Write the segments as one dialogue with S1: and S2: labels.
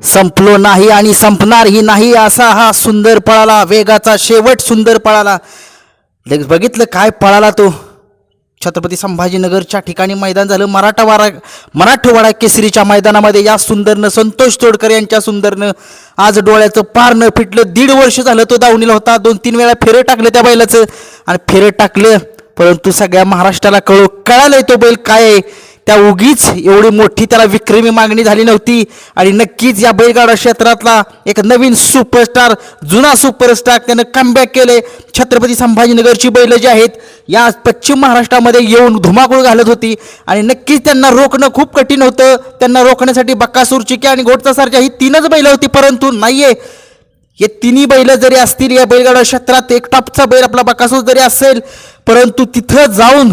S1: संपलो नाही आणि संपणारही नाही असा हा सुंदर पळाला वेगाचा शेवट सुंदर पळाला. लगेच बघितलं काय पळाला तो. छत्रपती संभाजीनगरच्या ठिकाणी मैदान झालं. मराठावाडा मराठवाडा केसरीच्या मैदानामध्ये या सुंदरनं संतोष तोडकर यांच्या सुंदरनं आज डोळ्याचं पार न फिटलं दीड वर्ष झालं तो दावणीला होता. दोन तीन वेळा फेरं टाकलं त्या बैलाचं. आणि फेरं टाकलं परंतु सगळ्या महाराष्ट्राला कळू कळालंय तो बैल काय आहे. त्या उगीच एवढी मोठी त्याला विक्रमी मागणी झाली नव्हती. आणि नक्कीच या बैलगाडा क्षेत्रातला एक नवीन सुपरस्टार जुना सुपरस्टार त्यानं कमबॅक केले. छत्रपती संभाजीनगरची बैलं जी आहेत या पश्चिम महाराष्ट्रामध्ये येऊन धुमाकूळ घालत होती. आणि नक्कीच त्यांना रोखणं खूप कठीण होतं. त्यांना रोखण्यासाठी बक्कासूर चिके आणि घोटचासारख्या ही तीनच बैलं होती परंतु नाहीये. हे तिन्ही बैल जरी असतील या बैलगाडा क्षेत्रात एक टॉपचा बैल आपला बकासूर जरी असेल परंतु तिथं जाऊन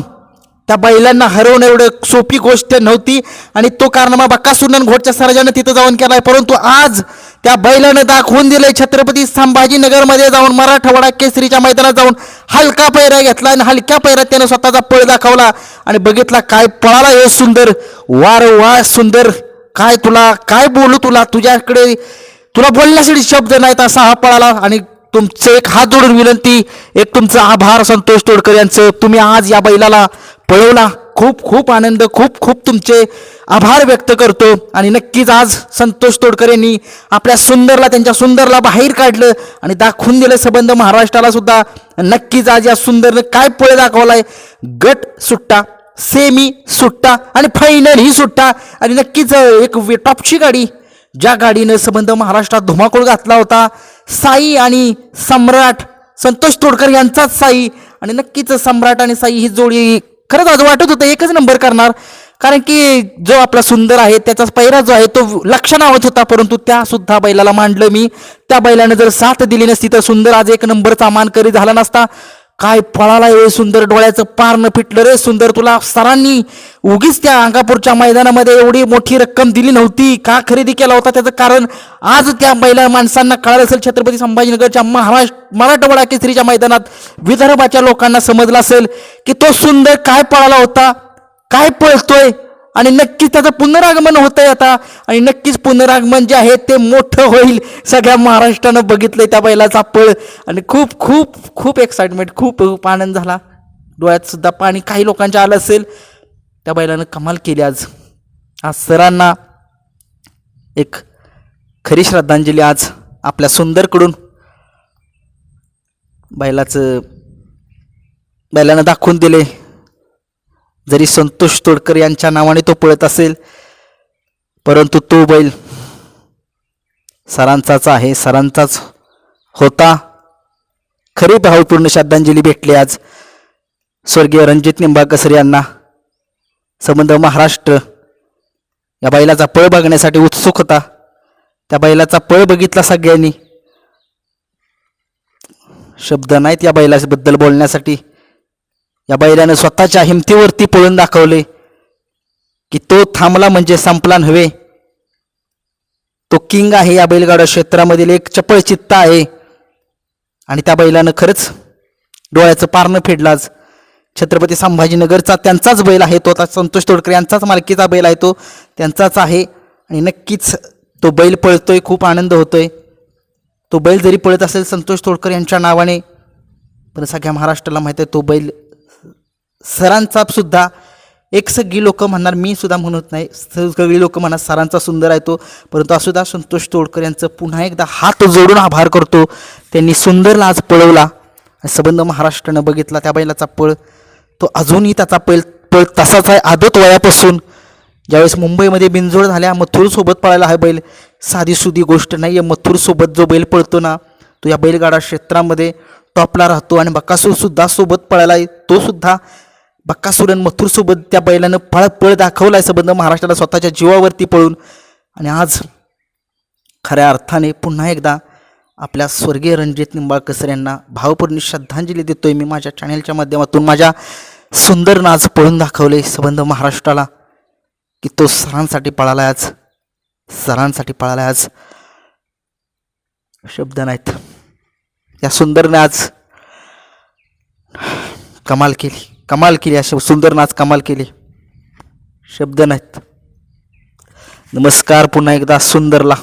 S1: त्या बैलांना हरवणं एवढं सोपी गोष्ट नव्हती. आणि तो कारनामा बक्कासुंडन घोटच्या सरजानं तिथं जाऊन केलाय. परंतु आज त्या बैलानं दाखवून दिलंय छत्रपती संभाजीनगरमध्ये जाऊन मराठवाडा केसरीच्या मैदानात जाऊन हलका पैरा घेतला आणि हलक्या पैरात त्यानं स्वतःचा पळ दाखवला. आणि बघितला काय पळाला हे सुंदर. वार वा सुंदर. काय तुला काय बोलू तुला? तुझ्याकडे तुला बोलण्यासाठी शब्द नाहीत असा हा पळाला. आणि तुमचं एक हात जोडून विनंती एक तुमचं आभार संतोष तोडकर यांचं. तुम्ही आज या बैलाला पळवला. खूप खूप आनंद खूप खूप तुमचे आभार व्यक्त करतो. आणि नक्कीच आज संतोष तोडकर यांनी आपल्या सुंदरला त्यांच्या सुंदरला बाहेर काढलं आणि दाखवून दिलं संबंध महाराष्ट्राला सुद्धा. नक्कीच आज या सुंदरनं काय पळ दाखवलाय? गट सुट्टा सेमी सुट्टा आणि फायनल ही सुट्टा. आणि नक्कीच एक टॉपची गाडी ज्या गाडीनं संबंध महाराष्ट्रात धुमाकूळ घातला होता. साई आणि सम्राट संतोष तोडकर यांचाच साई. आणि नक्कीच सम्राट आणि साई ही जोडी खरंच आज वाटत होतं एकच नंबर करणार. कारण की जो आपला सुंदर आहे त्याचा पैरा जो आहे तो लक्ष नावत होता. परंतु त्या सुद्धा बैलाला मांडलं मी. त्या बैलानं जर साथ दिली नसती तर सुंदर आज एक नंबरचा मानकरी झाला नसता. काय फळाला रे सुंदर डोळ्याचं पार न फिटलं रे सुंदर तुला सरांनी. उगीच त्या अंगापूरच्या मैदानामध्ये एवढी मोठी रक्कम दिली नव्हती. का खरेदी केला होता त्याचं कारण? आज त्या महिला माणसांना कळालं असेल छत्रपती संभाजीनगरच्या महाराष्ट्र मराठवाडा केसरीच्या मैदानात विदर्भाच्या लोकांना समजलं असेल की तो सुंदर काय पळाला होता? काय पळतोय? आणि नक्कीच त्याचं पुनरागमन होतंय आता. आणि नक्कीच पुनरागमन जे आहे ते मोठं होईल. सगळ्या महाराष्ट्रानं बघितलंय त्या बैलाचा पळ. आणि खूप खूप खूप एक्साइटमेंट खूप खूप आनंद झाला. डोळ्यात सुद्धा पाणी काही लोकांच्या आलं असेल. त्या बैलानं कमाल केली आज. आज सरांना एक खरी श्रद्धांजली आज आपल्या सुंदरकडून. बैलाचं बैलानं दाखवून दिले. जरी संतोष तोडकर यांच्या नावाने तो पळत असेल परंतु तो बैल सरांचाच आहे सरांचाच होता. खरी भावपूर्ण श्रद्धांजली भेटली आज. स्वर्गीय रणजित निंबाळकर यांना संबंध महाराष्ट्र या बैलाचा पळ बघण्यासाठी उत्सुक होता. त्या बैलाचा पळ बघितला सगळ्यांनी. शब्द नाहीत या बैलाबद्दल बोलण्यासाठी. या बैलानं स्वतःच्या हिमतीवरती पळून दाखवले की तो थांबला म्हणजे संपला नव्हे. तो किंग आहे या बैलगाडा क्षेत्रामधील एक चपळ चित्ता आहे. आणि त्या बैलानं खरंच डोळ्याचं पारणं फेडलाच छत्रपती संभाजीनगरचा त्यांचाच बैल आहे तो आता संतोष तोडकर यांचाच मालकीचा बैल आहे तो त्यांचाच आहे. आणि नक्कीच तो बैल पळतोय खूप आनंद होतोय. तो बैल जरी पळत असेल संतोष तोडकर यांच्या नावाने पण सगळ्या महाराष्ट्राला माहीत आहे तो बैल सरांचा सुद्धा एक सगळी लोक म्हणणार मी सुद्धा म्हणत नाही सगळी लोक म्हणणार सरांचा सुंदर आहे तो परंतु असुद्धा संतोष तोडकर यांचं पुन्हा एकदा हात जोडून आभार करतो. त्यांनी सुंदरला आज पळवला. सबंध संबंध महाराष्ट्रानं बघितला त्या बैलाचा पळ. तो अजूनही त्याचा पळ पळ तसाच आहे आदत वयापासून. ज्यावेळेस मुंबईमध्ये बिनजोड झाल्या मथुरसोबत पळायला हा बैल. साधी सुधी गोष्ट नाही आहे मथुरसोबत जो बैल पळतो ना तो या बैलगाडा क्षेत्रामध्ये टॉपला राहतो. आणि बकासूरसुद्धा सोबत पळायला आहे तो सुद्धा बक्कासूर आणि मथुरसोबत त्या बैलानं पळ पळ दाखवला आहे संबंध महाराष्ट्राला स्वतःच्या जीवावरती पळून. आणि आज खऱ्या अर्थाने पुन्हा एकदा आपल्या स्वर्गीय रणजित निंबाळकर यांना भावपूर्ण श्रद्धांजली देतोय मी माझ्या चॅनेलच्या माध्यमातून. माझ्या सुंदर नाच पळून दाखवले संबंध महाराष्ट्राला की तो सरांसाठी पळाला आज. सरांसाठी पळाला आज. शब्द नाहीत. या सुंदरने आज कमाल केली. कमाल केली अशा सुंदर नाच कमाल केली. शब्द नाहीत. नमस्कार पुन्हा एकदा सुंदरला.